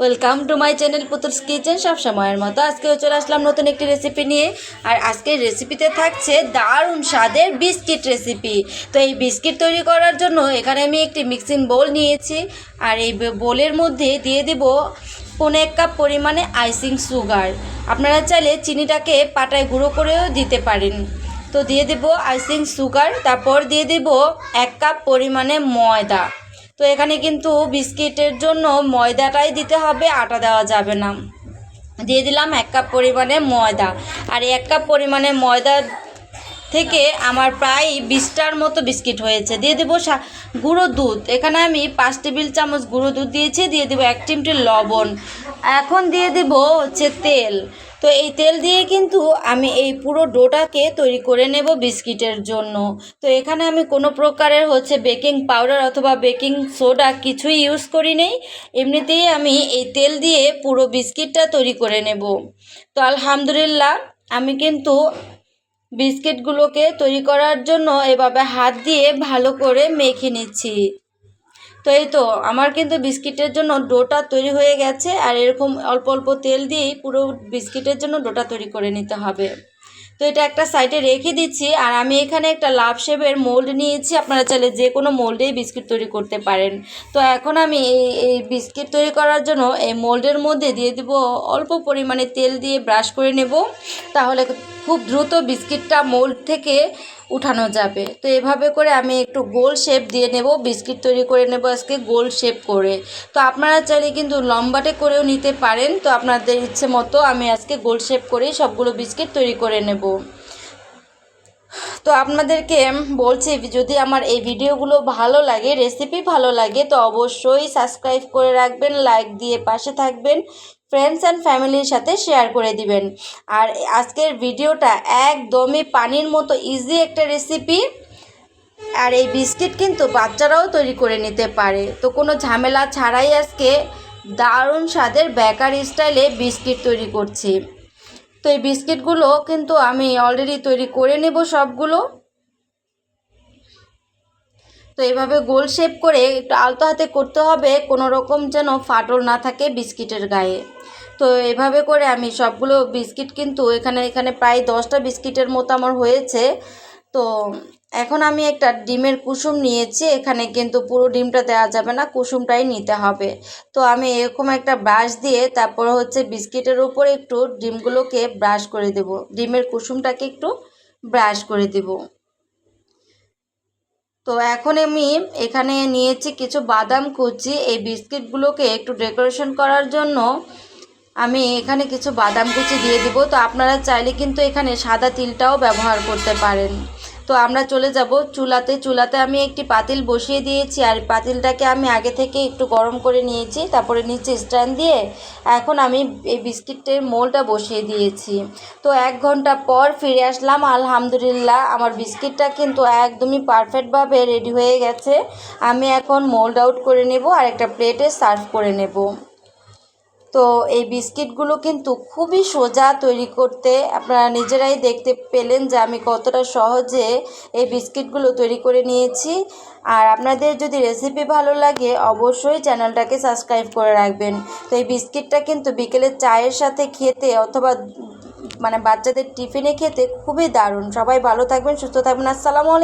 Welcome to my channel Putul's Kitchen সব সময়ের মতো। আজকেও চলে আসলাম নতুন একটি রেসিপি নিয়ে। আর আজকের রেসিপিতে থাকছে দারুণ স্বাদের বিস্কিট রেসিপি তো এই বিস্কিট তৈরি করার জন্য এখানে আমি একটি মিক্সিং বোল নিয়েছি। আর এই বোলের মধ্যে দিয়ে দেব পৌনে এক কাপ পরিমাণে আইসিং সুগার আপনারা চাইলে চিনিটাকে পাটায় গুঁড়ো করেও দিতে পারেন। তো দিয়ে দেব আইসিং সুগার তারপর দিয়ে দেব এক কাপ পরিমাণে ময়দা। তো এখানে কিন্তু বিস্কিটের জন্য ময়দাটাই দিতে হবে, আটা দেওয়া যাবে না। দিয়ে দিলাম এক কাপ পরিমাণে ময়দা। আর এক কাপ পরিমাণে ময়দা থেকে আমার প্রায় বিশটার মতো বিস্কিট হয়েছে। দিয়ে দেবো গুঁড়ো দুধ। এখানে আমি পাঁচ টেবিল চামচ গুঁড়ো দুধ দিয়েছি, দিয়ে দেবো এক চিমটি লবণ। এখন দিয়ে দেবো হচ্ছে তেল। তো এই তেল দিয়ে কিন্তু আমি এই পুরো ডোটাকে তৈরি করে নেব বিস্কিটের জন্য। তো এখানে আমি কোনো প্রকারের হচ্ছে বেকিং পাউডার অথবা বেকিং সোডা কিছুই ইউজ করি নেই। এমনিতেই আমি এই তেল দিয়ে পুরো বিস্কিটটা তৈরি করে নেব। তো আলহামদুলিল্লাহ, আমি কিন্তু বিস্কিটগুলোকে তৈরি করার জন্য এভাবে হাত দিয়ে ভালো করে মেখে নিচ্ছি। তো এই তো, আমার কিন্তু বিস্কিটের জন্য ডোটা তৈরি হয়ে গেছে আর এরকম অল্প অল্প তেল দিয়েই পুরো বিস্কিটের জন্য ডোটা তৈরি করে নিতে হবে। তো এটা একটা সাইডে রেখে দিচ্ছি আর আমি এখানে একটা লাভ শেপের মোল্ড নিয়েছি, আপনারা চাইলে যে কোনো মোল্ডেই বিস্কিট তৈরি করতে পারেন। তো এখন আমি এই এই বিস্কিট তৈরি করার জন্য এই মোল্ডের মধ্যে দিয়ে দিব অল্প পরিমাণে তেল দিয়ে ব্রাশ করে নেব। তাহলে খুব দ্রুত বিস্কিটটা মোল্ড থেকে উঠানো যাবে। তো এভাবে করে আমি একটু গোল শেপ দিয়ে নেব, বিস্কিট তৈরি করে নেব আজকে গোল শেপ করে। তো আপনারা চাইলে কিন্তু লম্বাটে করেও নিতে পারেন। তো আপনাদের ইচ্ছে মতো আমি আজকে গোল শেপ করেই সবগুলো বিস্কিট তৈরি করে নেব। তো আপনাদেরকে বলছি, যদি আমার এই ভিডিওগুলো ভালো লাগে রেসিপি ভালো লাগে, তো অবশ্যই সাবস্ক্রাইব করে রাখবেন লাইক দিয়ে পাশে থাকবেন। ফ্রেন্ডস অ্যান্ড ফ্যামিলির সাথে শেয়ার করে দিবেন। আর আজকের ভিডিওটা একদমই পানির মতো ইজি একটা রেসিপি আর এই বিস্কিট কিন্তু বাচ্চারাও তৈরি করে নিতে পারে। তো কোনো ঝামেলা ছাড়াই আজকে দারুণ স্বাদের বেকার স্টাইলে বিস্কিট তৈরি করছি। তো এই বিস্কিটগুলো কিন্তু আমি অলরেডি তৈরি করে নেব সবগুলো। তো এইভাবে গোল শেপ করে একটু আলতো হাতে করতে হবে। কোনো রকম যেন ফাটল না থাকে বিস্কিটের গায়ে। তো এভাবে করে আমি সবগুলো বিস্কিট কিন্তু এখানে এখানে প্রায় দশটা বিস্কিটের মতো আমার হয়েছে। তো এখন আমি একটা ডিমের কুসুম নিয়েছি, এখানে কিন্তু পুরো ডিমটা দেওয়া যাবে না, কুসুমটাই নিতে হবে। তো আমি এরকম একটা ব্রাশ দিয়ে তারপর হচ্ছে বিস্কিটের উপরে একটু ডিমগুলোকে ব্রাশ করে দেব। ডিমের কুসুমটাকে একটু ব্রাশ করে দেব। তো এখন আমি এখানে নিয়েছি কিছু বাদাম কুচি। এই বিস্কিটগুলোকে একটু ডেকোরেশন করার জন্য আমি এখানে কিছু বাদাম কুচি দিয়ে দিব। তো আপনারা চাইলে কিন্তু এখানে সাদা তিলটাও ব্যবহার করতে পারেন। তো আমরা চলে যাব চুলাতে। চুলাতে আমি একটি পাতিল বসিয়ে দিয়েছি আর পাতিলটাকে আমি আগে থেকে একটু গরম করে নিয়েছি, তারপরে নিচে স্ট্যান্ড দিয়ে এখন আমি এই বিস্কিটের মোলটা বসিয়ে দিয়েছি। তো এক ঘণ্টা পর ফিরে আসলাম, আলহামদুলিল্লাহ আমার বিস্কিটটা কিন্তু একদমই পারফেক্টভাবে রেডি হয়ে গেছে। আমি এখন মোল্ড আউট করে নেব আর একটা প্লেটে সার্ভ করে নেব। তো এই বিস্কিটগুলো কিন্তু খুবই সোজা তৈরি করতে আপনারা নিজেরাই দেখতে পেলেন যে আমি কতটা সহজে এই বিস্কিটগুলো তৈরি করে নিয়েছি। আর আপনাদের যদি রেসিপি ভালো লাগে, অবশ্যই চ্যানেলটাকে সাবস্ক্রাইব করে রাখবেন। তো এই বিস্কিটটা কিন্তু বিকেলের চায়ের সাথে খেতে অথবা মানে বাচ্চাদের টিফিনে খেতে খুবই দারুণ। সবাই ভালো থাকবেন, সুস্থ থাকবেন। আসসালামু আলাইকুম।